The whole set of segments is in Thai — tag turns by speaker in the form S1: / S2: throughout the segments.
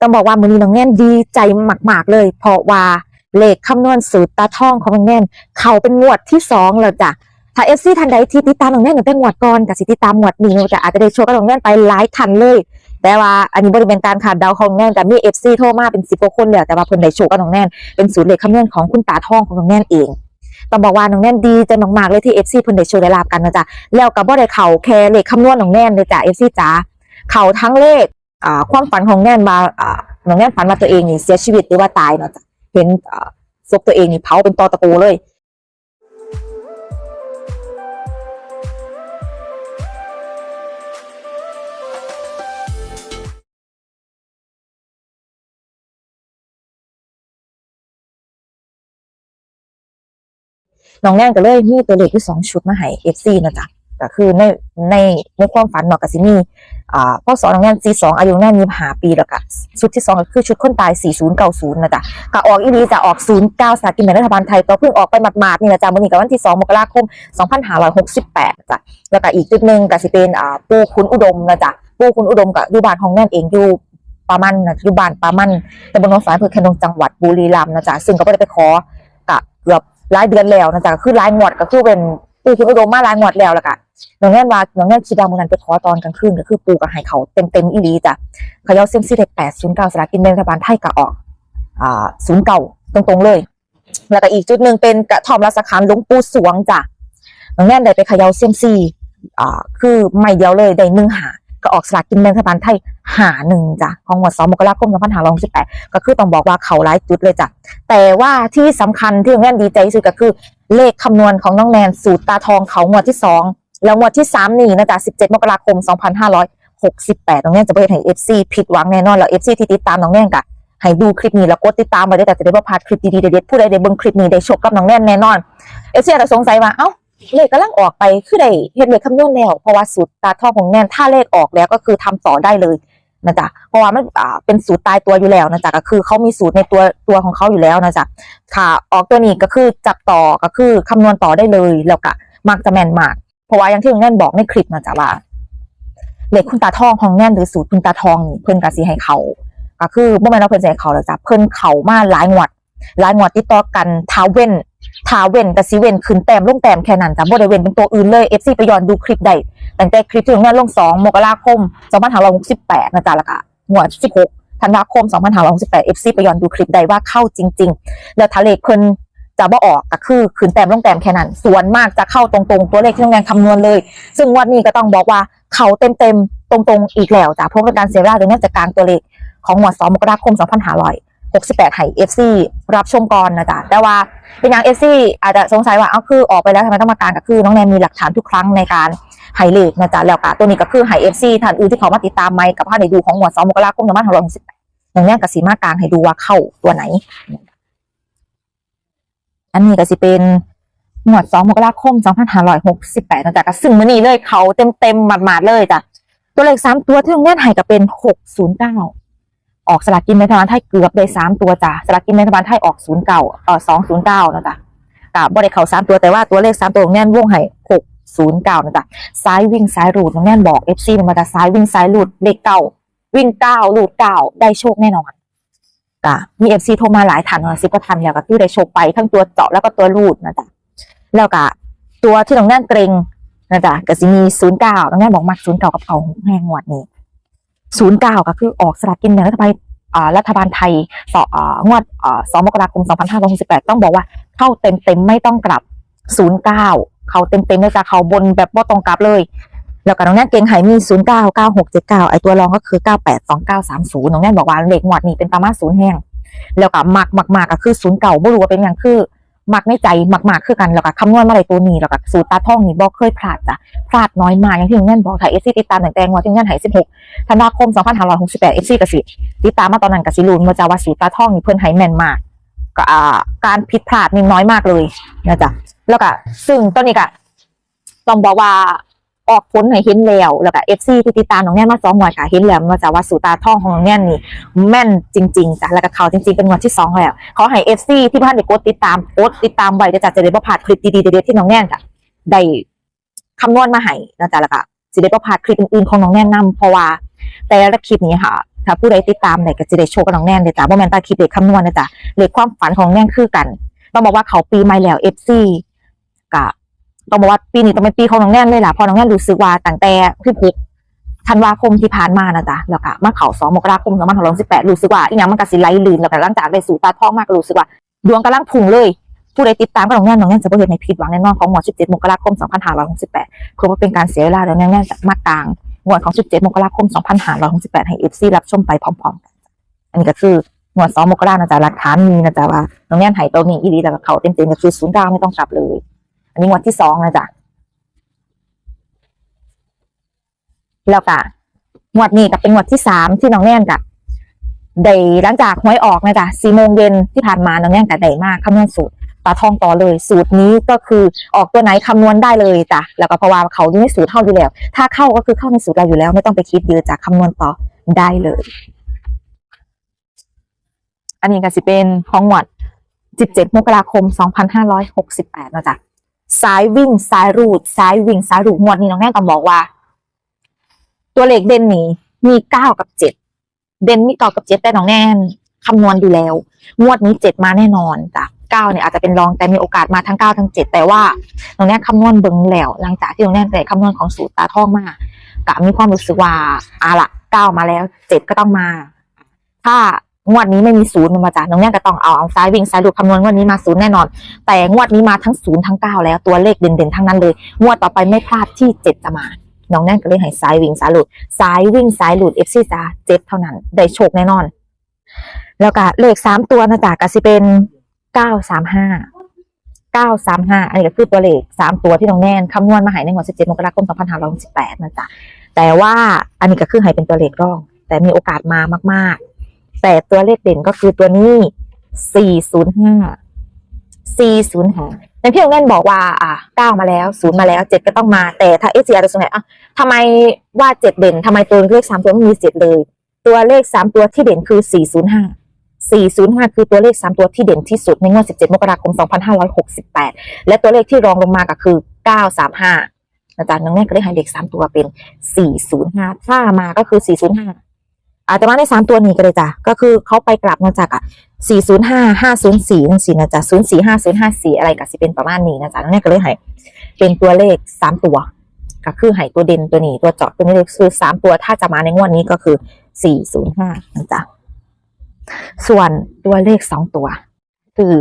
S1: ต้องบอกว่ามือนี้น้องแน่นดีใจมากๆเลย เพราะว่าเลขคำนวณสูตรตาท่องของน้องแน่น เขาเป็นงวดที่สองแล้วจ้ะถ้าเอฟซีทันใดที่ติดตามน้องแน่นตั้งแต่งวดก่อนกับสิติดตามงวดนี้จะอาจจะได้โชว์กับน้องแน่นไปหลายทันเลย แต่ว่าอันนี้บริเวณการขาดดาของน้องแน่นแต่มีเอฟซีโทรมาเป็นสิบกว่าคนแล้วแต่ว่าเพิ่นได้โชว์กับน้องแน่นเป็นสูตรเลขคำนวณของคุณตาท่องของน้องแน่นเองต้องบอกว่าน้องแน่นดีใจมากๆเลยที่เอฟซีเพิ่นได้โชว์ได้ลาบกันนะจ๊ะแล้วกับบ่ได้เข่าแค่เลขคำนวณน้องแน่นเลยจ้ะเอฟซีจ๋าเข่าทั้งเลข อ่าความฝันของแน่นมาอ่าน้องแน่นฝันว่าตัวเองนี่เสียชีวิตหรือว่าตายเนาะจ้ะเห็นอ่าศพตัวเองนี่เผาเป็นตอตะโกเลยน้องแน่นก็เลยมีตัวเลขที่สองชุดมาให้เอฟซีนะจ๊ะ ก็คือในในในความฝันเนาะก็สิมีอ่าพ่อสอนองแน่นซีสองอายุแน่นยี่หาปีแล้วก็ชุดที่สองก็คือชุดคนตายสี่ศูนย์เก้าศูนย์นะจ๊ะก็ออกอีนีจะออกศูนย์เก้าสลากกินแบ่งรัฐบาลไทยก็เพิ่งออกไปหมาดๆนี่นะจ๊ะวันนี้ก็วันที่สองมกราคมสองพันห้าร้อยหกสิบแปดจ้ะแล้วก็อีกจุดหนึ่งก็สิเป็นอ่าปูคุณอุดมนะจ๊ะปูคุณอุดมกับยูบานของแน่นเองอยู่ปามันนะยูบานปามันตำบลโนนฝายอำเภอแคนดงจังหวัดบุรีรัมย์นะจ๊ะซึ่งก็ไม่ได้ไปขอกะเกือบหลายเดือนแล้วนะจ๊ะคือหลายงวดก็คือเป็น ปูคุณอุดมมาลายงวดแล้วล่ะค่ะน้องแน่นว่าน้องแน่นคิดว่ามื้อนั้นไปขอตอนกลางคืนก็คือปูกับให้เขาเต็มเต็มๆอีลีจ้ะเขย่าเส้นซีเด็กแปดศูนย์เก้าสลากินแบ่งรัฐบาลไทยก็ออก อ่าศูนย์เก่าตรงๆเลย แล้วก็อีกจุดหนึ่งเป็นกระทอมรัสคารหลวงปู่สวงจ้ะน้องแน่นได้ไปเขย่าเซียมซีอ่าคือไม่เดียวเลยได้หนึ่งหาก็ออกสลากกินแบ่งรัฐบาลไทยหาหนึ่งจ้ะของงวดสองมกราคมสองพันห้าร้อยหกสิบแปดก็คือต้องบอกว่าเขาหลายจุดเลยจ้ะแต่ว่าที่สำคัญที่น้องแน่นดีใจที่สุดก็คือ เลขคำนวณของน้องแนนสูตรตาทองเขางวดที่สองแล้วงวดที่สามนี่นะจ๊ะ17 มกราคม 2568 น้องแนนจะไปให้ FC ผิดหวังแน่นอน แล้ว FC ที่ติดตามน้องแนนกะให้ดูคลิปนี้แล้วกดติดตามไว้ด้แต่จะได้บ่พลาดคลิปดีๆเด็ดๆผู้ใดได้เบิ่งคลิปนี้ได้ชคกับน้องแนนแน่นอน FC อาจจะสงสัยว่าเอ้าเลขกำลังออกไปคือได้เฮ็ดเลขคำนวณแล้วเพราะว่าสูตรตาทองของแนนถ้าเลขออกแล้วก็คือทำต่อได้เลย นะจ๊ะเพราะว่ามันอ่าเป็นสูตรตายตัวอยู่แล้วนะจ๊ะก็คือเขามีสูตรในตัวตัวของเขาอยู่แล้วนะจ๊ะค่ะออกตัวนี้ก็คือจับต่อก็คือคำนวณต่อได้เลยแล้วก็มักจะแม่นมาก เพราะว่าอย่างที่คุณแน่นบอกในคลิปนะจ๊ะว่าเหลขคุณตาทองของแน่นหรือสูตรคุณตาทองเพิ่นกะสิให้เขาก็คือบ่แม่นว่าเพิ่นให้เขาแล้วจ้ะเพิ่นเขามาหลายงวดหลายงวดติดต่อกันท้าเว้น ท้าเว้นกับสิเว้นขึ้นแต้มลงแต้มแค่นั้นจ้ะบ่ได้เว้นเป็นตัวอื่นเลย FC ไปย้อนดูคลิปได้ตั้งแต่คลิปที่คุณแน่นลง2มกราคม2568นะจ๊ะแล้วก็งวด16ธันวาคม2568 FC ไปย้อนดูคลิปได้ว่าเข้าจริง ๆ แล้วถ้าเลขเพิ่นจะบ่ออกก็คือขืนแต้มลงแต้มแค่นั้น ส่วนมากจะเข้าตรงๆ ตัวเลขที่โรงเรียคำนวณเลย ซึ่งวันนี้ก็ต้องบอกว่าเขาเต็มๆตรงๆอีกแล้วจ้ะเพราะเป็นการเสียเวลาโดยเนื่จากการตัวเลขของหมวด2มกราคม2568ให้ FC รับชมก่อนนะจ๊ะแต่ว่าเป็นอย่าง FC อาจจะสงสัยว่าเอ้าคือออกไปแล้วทำไมต้องมาการก็คือน้องแนนมีหลักฐานทุกครั้งในการให้เลขนะจ๊ะแล้วก็ตัวนี้ก็คือให้ FC ท่านอื่นที่เขามาติดตามไหมกับภาพในดูของหมวด2มกราคม2568น้องแนนกับสีมากลางให้ดูว่าเข้าตัวไหน อันนี้ก็สิเป็นหมวดสองมกราคมสองพันห้าร้อยหกสิบแปดนะจ๊ะก็ซึ่งมันนี้เลยเขาเต็มเต็มหมาดๆเลยจ้ะตัวเลขสามตัวที่โรงเรียนให้ก็เป็นหกศูนย์เก้า ออกสลากกินแบ่งรัฐบาลไทยเกือบได้สามตัวจ้ะสลากกินแบ่งรัฐบาลไทยออกศูนย์เก้าเอ่อสองศูนย์เก้านะจ๊ะกับบริเขาสามตัวแต่ว่าตัวเลขสามตัวโรงเรียนวงให้หกศูนย์เก้านะจ๊ะซ้ายวิ่งซ้ายรูดโรงเรียนบอกเอฟซีมันมาจาซ้ายวิ่งซ้ายรูดเลขเก้าวิ่งเก้ารูดเก้าได้โชคแน่นอนก็มีเอฟซีโทรมาหลายทันสิบกว่าทันแล้วก็คือได้โชคไปทั้งตัวเจาะแล้วก็ตัวรูดนะจ๊ะแล้วก็ตัวที่น้องแน่นเกรงนะจ๊ะก็สิมีศูนย์เก้าน้องแน่นบอกมักศูนย์เก้ากับเขาแห่งงวดนี้ ศูนย์เก้าก็คือออกสลากกินแบ่งรัฐบาลอ่ารัฐบาลไทยต่องวดสองมกราคมสองพันห้าร้อยหกสิบแปดต้องบอกว่าเข้าเต็มเต็มไม่ต้องกลับศูนย์เก้าเขาเต็มเต็มเลยจ้ะเขาบนแบบบ่ตรงกลับเลย แล้วก็น้องแน่นเกรงไหมีศูนย์เก้าเก้าหกเจ็ดเก้าไอตัวรองก็คือเก้าแปดสองเก้าสามศูนย์น้องแน่นบอกว่าเลขงวดนี้เป็นประมาณศูนย์แห้งแล้วก็มักมักมากก็คือศูนย์เก่าบ่รู้ว่าเป็นอย่างคือ มักในใจมักมากคือกันแล้วก็คำนวณมาได้ตัวนี้แล้วก็สูตรตาท่องนี่บอกเคยพลาดจ้ะพลาดน้อยมากอย่างที่ลุงเงินบอกถ่าเอฟซีติดตามตั้งแต่งวดที่งเงินใหาย16ธันวาคมสองพันห้าร้อยหกสิบแปดเอฟซีกสิติดตามมาตอนนั้นก็สิรูนมาจาว่าสูตรตาท่องนี่เพื่อนหายแม่นมากก็อ่าการผิดพลาดนี่น้อยมากเลยนะจ๊ะแล้วก็ซึ่งตอนนี้ก็ต้องบอกว่า ออกผลให้เห็นแล้วแล้วก็เอฟซีที่ติดตามน้องแน่นมาสองงวดก็เห็นแล้วว่าจะว่าสูตาท่องของน้องแน่นนี่แม่นจริงๆจ้ะแล้วก็เขาจริงๆเป็นงวันที่สองแล้วขอให้เอฟซีที่บ้านเด็กกดติดตามกดติดตามไว้จะจัดจะได้ประพาดคลิปดีๆเด็ดๆที่น้องแน่นจ้ะได้คำนวณมาให้นะจ๊ะแล้วก็สิได้ประพาดคลิปอื่นๆของน้องแน่นนำเพราะว่า แต่ละคลิปนี้ค่ะถ้าผู้ใดติดตามเนี่ยก็จะได้โชคกับน้องแน่นเลยจ้ะบ่แมนตาคิดเลขคำนวณนะจ๊ะเลขความฝันของน้องแน่นคือกันต้องบอกว่าเขาปีใหม่แล้ว FC กะ ต้องบอกว่าปีนี้ต้องเป็นปีของน้องแน่นเลยล่ะพอน้องแน่นรู้สึกว่าตั้งแต่พี่พุกธันวาคมที่ผ่านมานะจ๊ะแล้วก็มาเขาสองมกราคมสองพันหกสิบแปดรู้สึกว่าอีกอย่างมันก็สิไหลลื่นแล้วก็หลังจากได้สู่ตาท้องมากรู้สึกว่า ดวงกำลังพุ่งเลย ผู้ใดติดตามก็น้องแน่นน้องแน่นจะบ่เห็นในผิดหวังแน่นอนของหมวด17มกราคม2568คือว่าเป็นการเสียเวลาแล้วแน่นๆจะมากลางหมวดของ17มกราคม2568ให้ FC รับชมไปพร้อมๆกันอันนี้ก็คือหมวด2มกรานะจ๊ะหลักฐานมีนะจ๊ะว่าน้องแน่นให้ตัวนี้อีดีแล้วเขาเต็มๆก็คือศูนย์ดาวไม่ต้องกลับเลย อันนี้งวดที่สองนะจ๊ะแล้วก็งวดนี้ก็เป็นงวดที่สามที่น้องแน่นกะได้หลังจากหวยออกนะจ๊ะสี่โมงเย็นที่ผ่านมาน้องแน่นกะได้มากคำนวณสูตรตาทองต่อเลย สูตรนี้ก็คือออกตัวไหนคำนวณได้เลยจ้ะแล้วก็เพราะว่าเขาอยู่ในสูตรเข้าอยู่แล้ว ถ้าเข้าก็คือเข้าในสูตรเราอยู่แล้ว ไม่ต้องไปคิดเยอะจ้ะคำนวณต่อได้เลย อันนี้ก็สิเป็นของงวด17มกราคม 2568นะจ๊ะ สายวิ่งสายรูดสายวิ่งสายรูดงวดนี้น้องแน่ต้องบอกว่า ตัวเลขเด่นนี้มีเก้ากับเจ็ดเด่นมีเก้ากับเจ็ดแต่น้องแน่นคำนวณอยู่แล้ว งวดนี้เจ็ดมาแน่นอนจ้ะเก้าเนี่ยอาจจะเป็นรองแต่มีโอกาสมาทั้งเก้าทั้งเจ็ดแต่ว่าน้องแน่นคำนวณเบิ่งแล้ว หลังจากที่น้องแน่นได้คำนวณของสูตรตาท่องมากะมีความรู้สึกว่าอาละเก้ามาแล้วเจ็ดก็ต้องมา ถ้า งวดนี้ไม่มีศูนย์มาจ้ะน้องแน่นก็ต้องเอาเอาซ้ายวิ่งซ้ายรูดคำนวณงวดนี้มาศูนย์แน่นอน แต่งวดนี้มาทั้งศูนย์ทั้งเก้าแล้วตัวเลขเด่นๆทั้งนั้นเลย งวดต่อไปไม่พลาดที่เจ็ดจะมา น้องแน่นก็เลยให้สายวิ่งสายหลุดสายวิ่งสายหลุดเอฟซีจ้าเจ็ดเท่านั้น ได้โชคแน่นอน แล้วก็เลขสามตัวนะจ๊ะก็สิเป็นเก้าสามห้าเก้าสามห้าอันนี้ก็คือตัวเลขสามตัวที่น้องแน่นคำนวณมาให้ในงวดสิบเจ็ดมกราคมสองพันห้าร้อยสิบแปดนะจ๊ะแต่ว่าอันนี้ก็คือให้เป็นตัวเลขร่อง แต่มีโอกาสมามาก ๆ แต่ตัวเลขเด่นก็คือตัวนี้สี่ศูนย์ห้าสี่ศูนย์ห้าในที่โรงเรียนบอกว่า อะเก้ามาแล้วศูนย์มาแล้วเจ็ดก็ต้องมา แต่ถ้าเอซีอาร์จะสงสัยอะทำไมว่าเจ็ดเด่นทำไมตัวเลขสามตัวไม่มีเจ็ดเลย ตัวเลขสามตัวที่เด่นคือสี่ศูนย์ห้าสี่ศูนย์ห้าคือตัวเลขสามตัวที่เด่นที่สุดในงวดสิบเจ็ดมกราคมสองพันห้าร้อยหกสิบแปดและตัวเลขที่รองลงมาก็คือเก้าสามห้าอาจารย์น้องแน่ก็เลยให้เลขสามตัวเป็นสี่ศูนย์ห้าถ้ามาก็คือสี่ศูนย์ห้า อาจจะมาในสามตัวนี้ก็เลยจ้ะก็คือเขาไปกลับมาจากอะสี่ศูนย์ห้าห้าศูนย์สี่นั่นสินะจ๊ะศูนย์สี่ห้าศูนย์ห้าสี่อะไรก็สิเป็นประมาณนี้นะจ๊ะนั่นก็เลยให้เป็นตัวเลขสามตัว ก็คือให้ตัวเด่นตัวนี้ตัวเจาะตัวนี้เลยคือสามตัวถ้าจะมาในงวดนี้ก็คือสี่ศูนย์ห้านะจ๊ะส่วนตัวเลขสองตัว คือ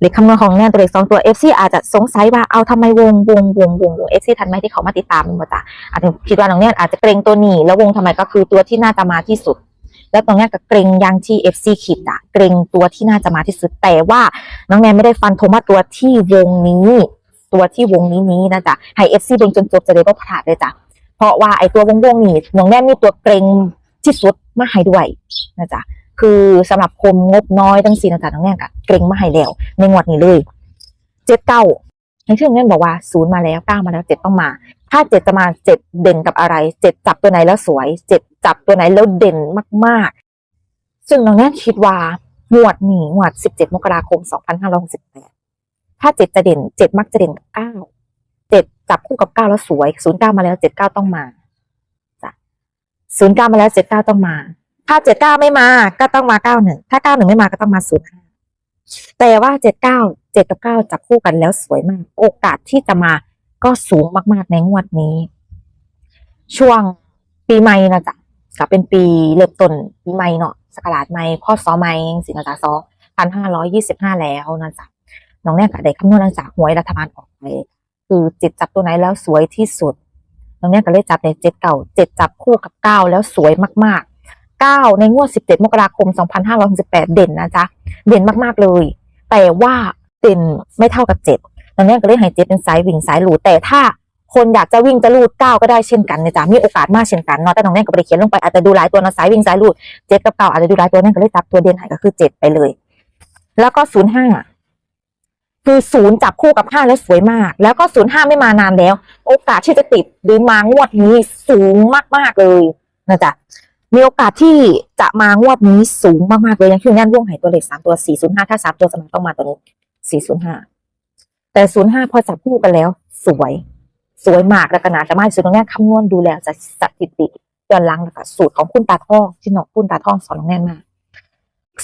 S1: เลขคำนวณของเนี่ยตัวเลขสองตัว FC อาจจะสงสัยว่าเอาทำไมวงวงวงวงวง FC ทันไหมที่เขามาติดตามมันมาจ้ะอาจจะคิดว่าน้องเนี่ยอาจจะเกรงตัวหนีแล้ววงทำไมก็คือตัวที่น่าจะมาที่สุด แล้วตรงนี้ก็เกรงยังที่ FC ขีดอะเกรงตัวที่น่าจะมาที่สุดแต่ว่าน้องแนนไม่ได้ฟันธงว่าตัวที่วงนี้ ตัวที่วงนี้นี้นะจ๊ะให้ FC เบิ่งจนจบจะได้บ่พลาดเลยจ้ะเพราะว่าไอ้ตัววงวงนี้น้องแนนมีตัวเกรงที่สุดมาให้ด้วยนะจ๊ะ คือสำหรับคนงบน้อยทั้งสี่นะจ๊ะน้องแนนก็เกรงมาให้แล้ว ในงวดนี้เลยเจ็ดเก้าในที่น้องแนนบอกว่าศูนย์มาแล้วเก้ามาแล้วเจ็ดต้องมา ถ้าเจ็ดจะมาเจ็ดเด่นกับอะไรเจ็ดจับตัวไหนแล้วสวยเจ็ดจับตัวไหนแล้วเด่นมากๆ ซึ่งน้องแน่คิดว่าหวดนีหวดสิบเจ็ดมกราคมสองพันห้าร้อยหกสิบแปดถ้าเจ็ดจะเด่นเจ็ดมักจะเด่นกับเก้าเจ็ดจับคู่กับเก้าแล้วสวยศูนย์เก้ามาแล้วเจ็ดเก้าต้องมาจ้ะศูนย์เก้ามาแล้วเจ็ดเก้าต้องมา ถ้าเจ็ดเก้าไม่มาก็ต้องมาเก้าหนึ่งถ้าเก้าหนึ่งไม่มาก็ต้องมาศูนย์ห้าแต่ว่าเจ็ดเก้าเจ็ดกับเก้าจับคู่กันแล้วสวยมาก โอกาสที่จะมาก็สูงมากๆในงวดนี้ ช่วงปีใหม่นะจ๊ะก็เป็นปีเริ่มต้นปีใหม่เนาะสกราชใหม่พ่อซอใหม่สินะจ๊ะสองพันห้าร้อยยี่สิบห้าแล้วนะจ๊ะน้องเนี่ยก็ได้คำนวณจากหวยรัฐบาลออกไปคือเจ็ดจับตัวไหนแล้วสวยที่สุดน้องเนี่ยก็เลยจับในเจ็ดเก่าเจ็ดจับคู่กับเก้าแล้วสวยมากๆ เก้าในงวดสิบเจ็ดมกราคมสองพันห้าร้อยสิบแปดเด่นนะจ๊ะ เด่นมากๆเลย แต่ว่าเด่นไม่เท่ากับเจ็ดตอนนี้ก็เลยให้เจ็ดเป็นสายวิ่งสายหลูดแต่ถ้าคนอยากจะวิ่งจะลูดเก้าก็ได้เช่นกันนะจ๊ะ มีโอกาสมากเช่นกันเนาะ แต่น้องแน่ก็ไปเขียนลงไปอาจจะดูหลายตัวนะสายวิ่งสายลูดเจ็ดกับเก้าอาจจะดูหลายตัวนั่นก็เลยจับตัวเด่นให้ก็คือเจ็ดไปเลย แล้วก็ศูนย์ห้าคือศูนย์จับคู่กับห้าแล้วสวยมาก แล้วก็ศูนย์ห้าไม่มานานแล้ว โอกาสที่จะติดหรือมางวดนี้สูงมากๆเลยนะจ๊ะ มีโอกาสที่จะมางวดนี้สูงมากๆเลยอย่างที่แน่นวงไหตัวเลขสามตัวสี่ศูนย์ห้าถ้าสามตัวสมัครต้องมาตัวนี้สี่ศูนย์ห้าแต่ศูนย์ห้าพอจับคู่กันแล้ว สวย สวยมากแล้วก็นาจะมาสุดตรงนี้คำนวณดูแล้วจะสถิติย้อนหลังนะคะสูตรของคุณตาทองที่น้องคุณตาทองสอนน้องแน่นมาก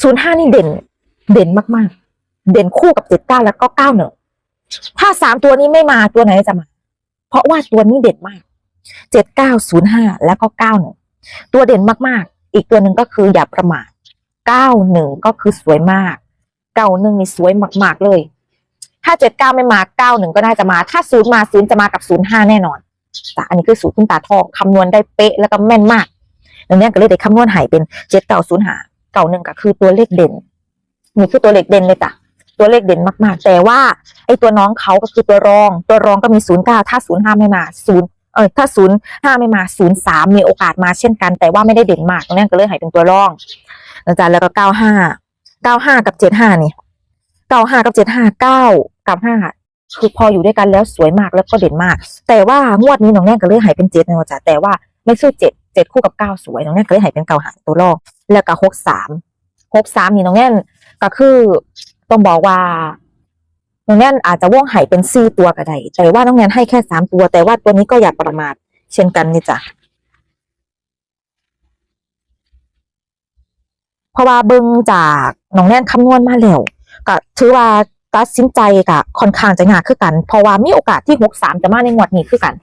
S1: ศูนย์ห้านี่เด่น เด่นมากๆ เด่นคู่กับเจ็ดเก้าแล้วก็เก้าหนึ่งถ้าสามตัวนี้ไม่มาตัวไหนจะมา เพราะว่าตัวนี้เด่นมากเจ็ดเก้าศูนย์ห้าแล้วก็เก้าหนึ่ง ตัวเด่นมากๆ อีกตัวหนึ่งก็คืออย่าประมาทเก้าหนึ่งก็คือสวยมากเก้าหนึ่งนี่สวยมากๆเลย ถ้าเจ็ดเก้าไม่มาเก้าหนึ่งก็น่าจะมา ถ้าศูนย์มาศูนย์จะมากับศูนย์ห้าแน่นอนแต่อันนี้คือสูตรคุณตาทองคำนวณได้เป๊ะแล้วก็แม่นมากดังนี้ก็เลยได้คำนวณหายเป็นเจ็ดเก้าศูนย์หาเก้าหนึ่งก็คือตัวเลขเด่นนี่คือตัวเลขเด่นเลยจ้ะตัวเลขเด่นมากๆ แต่ว่าไอ้ตัวน้องเขาก็คือตัวรอง ตัวรองก็มีศูนย์เก้าถ้าศูนย์ห้าไม่มาศูนย์ เออถ้าศูนย์ห้าไม่มาศูนย์สามมีโอกาสมาเช่นกัน แต่ว่าไม่ได้เด่นมากตรงนี้ก็เลยหายเป็นตัวร่องนะจ๊ะแล้วก็เก้าห้าเก้าห้ากับเจ็ดห้านี่เก้าห้ากับเจ็ดห้าเก้ากับห้าคือพออยู่ด้วยกันแล้วสวยมากแล้วก็เด่นมาก แต่ว่างวดนี้น้องแน่ก็เลยหายเป็นเจ็ดนะจ๊ะแต่ว่าไม่สู้เจ็ดเจ็ดคู่กับเก้าสวยน้องแน่ก็เลยหายเป็นเก้าหางตัวรองแล้วก็หกสามหกสามนี่น้องแน่ก็คือต้องบอกว่า น้องแนนอาจจะว่องไห่เป็นสี่ตัวก็ได้แต่ว่าน้องแนนให้แค่สามตัว แต่ว่าตัวนี้ก็อย่าประมาทเช่นกันนี่จ้ะเพราะว่าเบิ่งจากน้องแนนคำนวณมาแล้วก็ถือว่าตัดสินใจก็ค่อนข้างจะยากคือกัน เพราะว่ามีโอกาสที่หกสามจะมาในงวดนี้คือกัน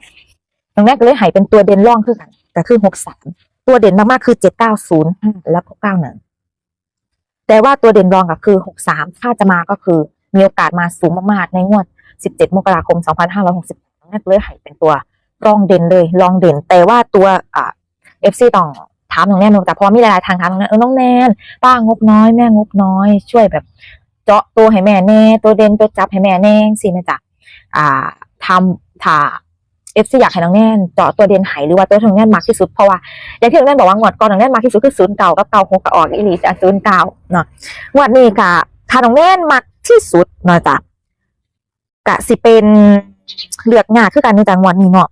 S1: น้องแนนก็เลยหายเป็นตัวเด่นร่องคือกันก็คือหกสามตัวเด่นมากๆคือเจ็ดเก้าศูนย์แล้วก็เก้าหนึ่งแต่ว่าตัวเด่นรองก็คือหกสามถ้าจะมาก็คือ มีโอกาสมาสูงมากๆในงวด 17 มกราคม 2560นั่นเลยให้เป็นตัวรองเด่นเลยรองเด่น แต่ว่าตัวเอฟซีต้องถามน้องแนนแต่พราะว่ามีหลายๆทางถามน้องแนนเออน้องแนนป้างบน้อยแม่งบน้อย ช่วยแบบเจาะตัวให้แม่แน่ ตัวเด่นตัวจับให้แม่แน่สิแม่จ๊ะอ่าทำถ้าเอฟซีอยากให้น้องแน่นเจาะตัวเด่นไหหรือว่าตัวน้องแน่นมากที่สุดเพราะว่าอย่างที่น้องแน่นบอกว่างวดก่อนน้องแน่นมากที่สุดคือศูนย์เก่ากับเก่าหกกับออกอีหลีจะศูนย์เก่าเนาะงวดนี้กะถ้าน้องแน่นมัก ที่สุดเนาะจ๊ะกะสิเป็นเลือกงานคือกันในจังหวัดนี้เนาะ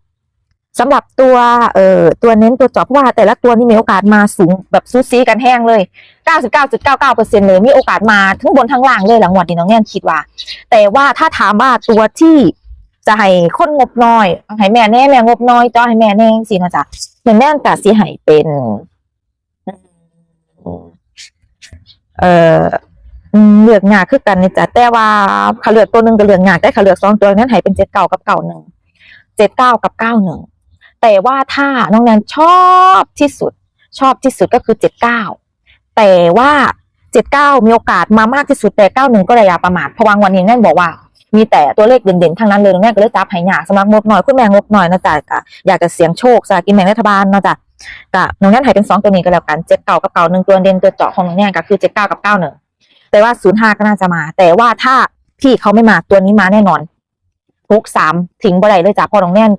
S1: สำหรับตัวเอ่อตัวเน้นตัวจอบเพราะว่า แต่ละตัวนี่มีโอกาสมาสูงแบบซูซีกันแห้งเลย 99.99%เลยมีโอกาสมาทั้งบนทั้งล่างเลยหลังวันนี้น้องแนนคิดว่า แต่ว่าถ้าถามว่าตัวที่จะให้คนงบน้อยให้แม่แน่แม่งบน้อยจ้าให้แม่แน่สินะจ๊ะน้องแนนกะสิให้เป็น เอ่อ เลือกงาคือกันนี่จ้ะแต่ว่าเขาเลือกตัวหนึ่งก็เลือกงาแต่เขาเลือกสองตัวนั้นให้เป็นเจ็ดเก้ากับเก้าหนึ่งเจ็ดเก้ากับเก้าหนึ่งแต่ว่าถ้าน้องแนนชอบที่สุด ชอบที่สุดก็คือเจ็ดเก้าแต่ว่าเจ็ดเก้ามีโอกาสมามากที่สุดแต่เก้าหนึ่งก็เลยอย่าประมาทพวางวันนี้แน่นบอกว่า มีแต่ตัวเลขเด่นๆทั้งนั้นเลยแนนก็เลยจับให้หยาสมัครงบหน่อยคุณแม่งบหน่อยนะจ๊ะก็อยากจะเสี่ยงโชคสลากินแบ่งรัฐบาลนะจ๊ะก็น้องแนนให้เป็นสองตัวนี้ก็แล้วกันเจ็ดเก้ากับเก้าหนึ่งตัวเด่นตัวเจาะของน้องแนนก็คือเจ็ดเก้ากับเก้าหนึ่ง แต่ว่าศูนย์ห้าก็น่าจะมา แต่ว่าถ้าพี่เขาไม่มาตัวนี้มาแน่นอนทุกสามทิ้งบ่ได้เลยจ้ะเพอน้องแน่น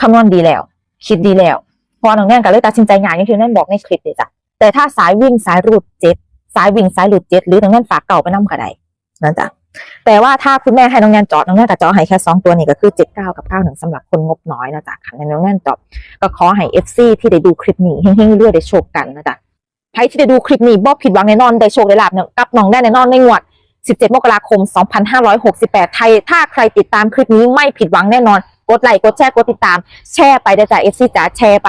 S1: คำนวณดีแล้ว คิดดีแล้วเพอน้องแน่นก็เลยตัดสินใจงานอย่างที่น้อแน่นบอกในคลิปเลยจ้ะแต่ถ้าสายวิ่งสายรูดเจ็ดสายวิ่งสายหลุดเจ็ดหรือน้องแน่นฝากเก่าไปนั่งกระไดนั่นจ้ะแต่ว่าถ้าคุณแม่ให้น้องแน่นจอดน้องแน่นก็เจอให้แค่สองตัวนี่ก็คือเจ็ดเก้ากับเก้าหนึ่งสำหรับคนงบน้อยนะจ๊ะขันในน้องแน่นจอดก็ขอให้เอฟซีที่ได้ดูคลิปนี้เฮงๆเรื่อยได้โชคกันนะจ๊ะ ใครที่ได้ดูคลิปนี้บ่ผิดหวังแน่นอน ได้โชคได้ลาบเนี่ยกับน้องได้แน่นอนในงวด 17 มกราคม 2568 ไทย ถ้าใครติดตามคลิปนี้ไม่ผิดหวังแน่นอน กดไลค์ กดแชร์ กดติดตาม แชร์ไปเดี๋ยวจ่าเอฟซีจ๋าแชร์ไป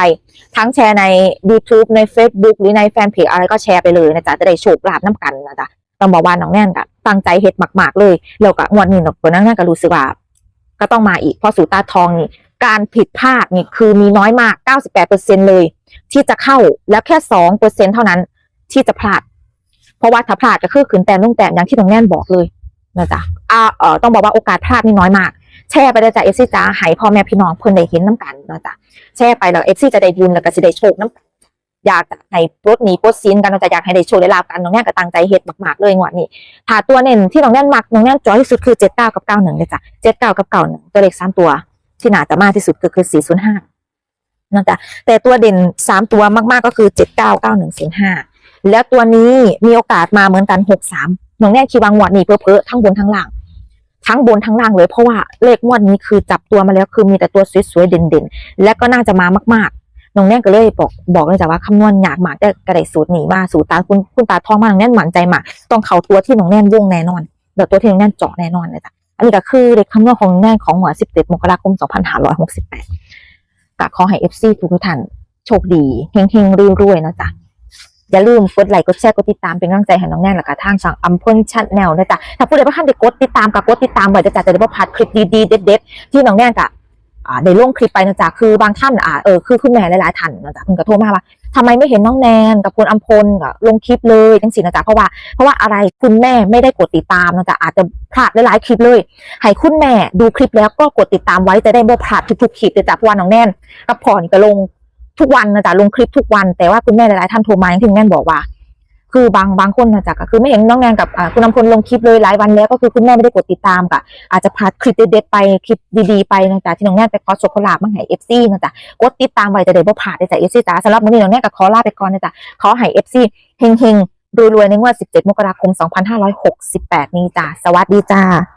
S1: ทั้งแชร์ใน YouTube ใน Facebook หรือในแฟนเพจอะไรก็แชร์ไปเลยนะจ๊ะ จะได้โชคลาภน้ำกันนะจ๊ะต้องบอกว่าน้องแน่นกับตั้งใจเฮ็ดมาก ๆ เลย แล้วก็งวดนี้นาะตัวนั้นน่ก็รู้สึกว่าก็ต้องมาอีกเพราะสูตาทองนี่ การผิดพลาดนี่คือมีน้อยมาก 98%เลย ที่จะเข้าแล้วแค่ 2%เท่านั้นที่จะพลาด เพราะว่าถ้าพลาดก็คือขืนแต้มลงแต้มอย่างที่น้องแน่นบอกเลยนะจ๊ะอ่าเออต้องบอกว่าโอกาสพลาดนี่น้อยมาก แชร์ไปเลยจ้ะเอฟซีจ้าให้พ่อแม่พี่น้องเพิ่นได้เห็นน้ำกันนะจ๊ะแชร์ไปแล้วเอฟซีจะได้บุญแล้วก็จะได้โชคน้ำกันอยากให้ปลดหนี้ปลดสินกันนะจ๊ะอยากให้ได้โชคได้ลาบกันน้องแน่นก็ตั้งใจเฮ็ดมากๆเลยงวดนี้ถ้าตัวเน้นที่น้องแน่นมักน้องแน่นจอยที่สุดคือเจ็ดเก้ากับเก้าหนึ่งเลยจ้ะเจ็ดเก้ากับเก้าหนึ่งตัวเลขสามตัว ที่น่าจะมากที่สุดก็คือสี่ศูนะจ๊ะแต่ตัวเด่นสามตัวมากๆก็คือเจ็ดเก้าเก้าหนึ่งศูนย์ห้าแล้วตัวนี้มีโอกาสมาเหมือนกันหกสามน้องแน่คิดว่างวดนี้เพอเพอๆทั้งบนทั้งล่าง ทั้งบนทั้งล่างเลยเพราะว่าเลขงวดนี้คือจับตัวมาแล้วคือมีแต่ตัวสวยๆเด่นๆ และก็น่าจะมามากๆน้องแน่ก็เลยบอกบอกเลยจ้ะว่าคำนวณอยากมากแต่กระไดสูตรหนีมาสูตรตาคุณคุณตาทองมาน้องแน่นหมั่นใจมากต้องเข้าตัวที่น้องแน่วงแน่นอนเดี๋ยวตัวที่น้องแน่นเจาะแน่นอนเลยจ้ะ อันนี้ก็คือเลขคำนวณของน้องแน่ของหัว17มกราคม 2568กับขอให้ FC ทุกท่านโชคดีเฮงๆรวยๆนะจ๊ะอย่าลืมกดไลค์กดแชร์กดติดตามเป็นกำลังใจให้น้องแน่นแล้วก็ทางช่องอัมพลชันแนลนะจ๊ะถ้าผู้ใดบ่ทันได้กดติดตามก็กดติดตามไว้จะจัดจะได้บ่พลาดคลิปดีๆเด็ดๆที่น้องแน่นกะ อ่าได้ลงคลิปไปนะจ๊ะคือบางท่านอ่าเออคือคุณแม่หลายๆท่านนะจ๊ะเพิ่นก็โทรมาว่าทำไมไม่เห็นน้องแนนกับคุณอัมพลก็ลงคลิปเลยจังซี่นะจ๊ะเพราะว่าเพราะว่าอะไรคุณแม่ไม่ได้กดติดตามนะจ๊ะอาจจะพลาดหลายๆคลิปเลยให้คุณแม่ดูคลิปแล้วก็กดติดตามไว้จะได้ไม่พลาดทุกๆคลิปเลยจ้ะเพราะว่าน้องแนนกับพ่อนก็ลงทุกวันนะจ๊ะลงคลิปทุกวัน แต่ว่าคุณแม่หลายๆท่านโทรมาอย่างที่น้องแน่นบอกว่า คือบางบางคนนะจ๊ะก็คือไม่เห็นน้องแนนกับคุณนำพลลงคลิปเลยหลายวันแล้วก็คือคุณแม่ไม่ได้กดติดตามกะอาจจะพลาดคลิปเด็ดๆไปคลิปดีๆไปนะจ๊ะที่น้องแนนไปคอสโชคลาบมาให้เอฟซีนะจ๊ะกดติดตามไว้จะได้บ่ผ่าดนะจ๊ะเอฟซีจ้าสำหรับวันนี้น้องแนนกับขอลาไปก่อนนะจ๊ะขอให้เอฟซีเฮงๆรวยๆในงวด 17 มกราคม 2568 นี้จ้ะสวัสดีจ้า